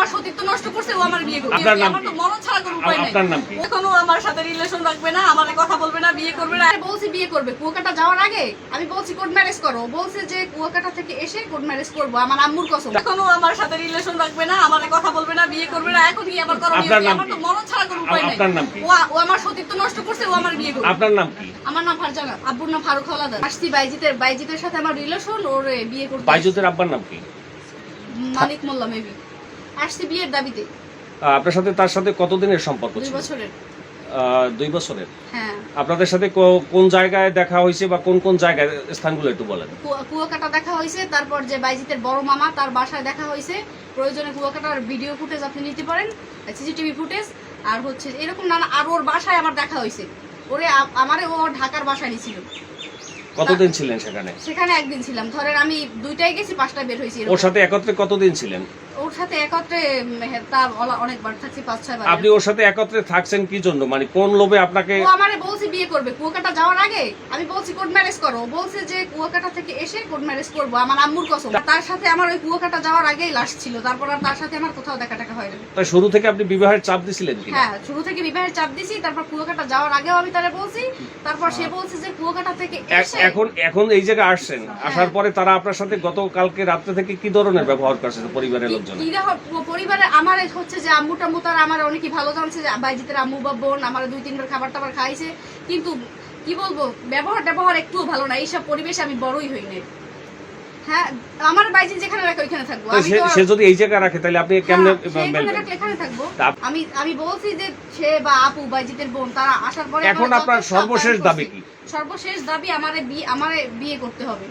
আমার সতীত্ব নষ্ট করছে ও আমার বিয়ে করবে। আমার তো মরণ ছাড়া কোনো উপায় নাই? এখনও আমার সাথে রিলেশন রাখবে না আমার কথা বলবে না বিয়ে করবে না। বলছি বিয়ে করবে কুয়াকাটা যাওয়ার আগে আমি বলছি কোর্ট ম্যারেজ করো। বলছে যে কুয়াকাটা থেকে এসে কোর্ট ম্যারেজ করব আমার আম্মুর কসম। এখনও আমার সাথে রিলেশন রাখবে না আমার কথা বলবে না বিয়ে করবে না এখন কি? করণীয় আমার তো মরণ ছাড়া কোনো উপায় নাই? ও- আমার সতীত্ব নষ্ট করছে ও আমার বিয়ে করবে। আপনার নাম কি? আমার নাম ফারজানা আব্বুর নাম ফারুক হলাদার আসছি বাইজিতের বাইজিতের সাথে আমার রিলেশন ওর বিয়ে করতে বাইজুতের আব্বার নাম কি? মালিক মোল্লা মেবি আসছি বিয়ের দাবিতে। আপনার সাথে তার সাথে কতদিনের সম্পর্ক দুই ছিল? বছরের। দুই বছরের? হ্যাঁ। আপনাদের সাথে কোন জায়গায় দেখা হয়েছে বা কোন কোন জায়গায় স্থানগুলো একটু বলেন। কুয়া- কুয়াকাটা দেখা হয়েছে তারপর যে বাইজিতের বড় মামা তার বাসায় দেখা হয়েছে। প্রয়োজনে কুয়াকাটার ভিডিও ফুটেজ আপনি নিতে পারেন সিসিটিভি ফুটেজ আর হচ্ছে এরকম নানা আর ওর বাসায় আমার দেখা হয়েছে। ওরে আমারে ও ঢাকার বাসায় নিছিল। কতদিন ছিলেন সেখানে? সেখানে একদিন ছিলাম। ধরেন আমি দুইটাই গেছি পাঁচটা বের হয়েছি ওর সাথে একত্রে কতদিন ছিলেন? ওর সাথে একত্রে তা অনেকবার থাকছি পাঁচ ছয় বার আপনি ওর সাথে একত্রে থাকছেন কি জন্য? মানে কোন লোভে আপনাকে ও আমারে বলছে বিয়ে করবে কুয়াকাটা যাওয়ার আগে আমি বলছি কোর্ট ম্যারেজ করো। বলছে যে কুয়াকাটা থেকে এসে কোর্ট ম্যারেজ করব। আমার আম্মুর কসম। তার সাথে আমার ওই কুয়াকাটা যাওয়ার আগেই লাশ ছিল। তারপর আর তার সাথে আমার কোথাও দেখা টাকা হয় না তাই শুরু থেকে আপনি বিবাহের চাপ দিছিলেন হ্যাঁ শুরু থেকে বিবাহের চাপ দিছি। তারপর কুয়াকাটা যাওয়ার আগেও আমি তারা বলছি। তারপর সে বলছে যে কুয়াকাটা থেকে এখন এখন এই জায়গায় আসছেন। আসার পরে তারা আপনার সাথে গতকালকে রাত্রে থেকে কি ধরনের ব্যবহার করছে পরিবারের লোকজন? পরিবারে আমার হচ্ছে যে আম্মু টাম্মু তারা আমার অনেকই ভালো জানছে যে বাইজিতের আম্মু বা বোন আমার দুই তিনবার খাবার টাবার খাইছে। কিন্তু কি বলব ব্যবহার ব্যবহার একটুও ভালো না এইসব পরিবেশে আমি বড়ই হই না হ্যাঁ আমার বাইজি যেখানে রাখে ওইখানে থাকব। সে- যদি এই জায়গায় রাখে তাহলে আপনি কেমনে হ্যাঁ, এখানে থাকব। আমি আমি বলছি যে সে বা আপু বাইজিদের বোন তারা আসার পরে এখন আপনার সর্বশেষ দাবি আমার কি? সর্বশেষ দাবি আমারে বিয়ে আমারে বিয়ে করতে হবে।